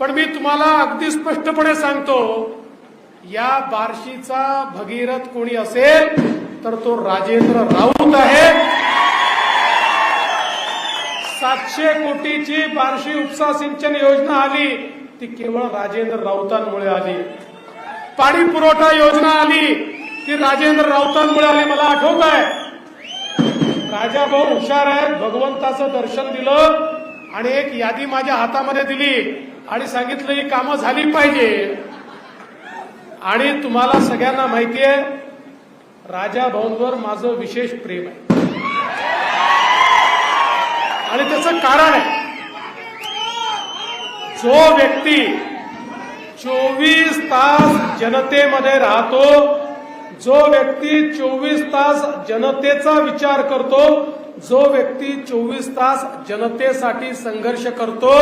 पण मी तुम्हाला अगदी स्पष्टपणे सांगतो या बार्शीचा भगीरथ कोणी असेल तर तो राजेंद्र राऊत आहे. सातशे कोटीची बार्शी उपसा सिंचन योजना आली ती केवळ राजेंद्र राऊतांमुळे आली. पाणी पुरवठा योजना आली ती राजेंद्र राऊतांमुळे आली मला आठवत आहे. राजा भाऊ हुशार आहेत भगवंताचं दर्शन दिलं आणि एक यादी माझ्या हातामध्ये दिली. आणि सांगितलं ही कामं झाली पाहिजे. आणि तुम्हाला सगळ्यांना माहिती आहे राजा भाऊंवर माझं विशेष प्रेम आहे. आणि त्याचं कारण आहे जो व्यक्ती चोवीस तास जनतेमध्ये राहतो जो व्यक्ती चोवीस तास जनतेचा विचार करतो जो व्यक्ती चोवीस तास जनतेसाठी संघर्ष करतो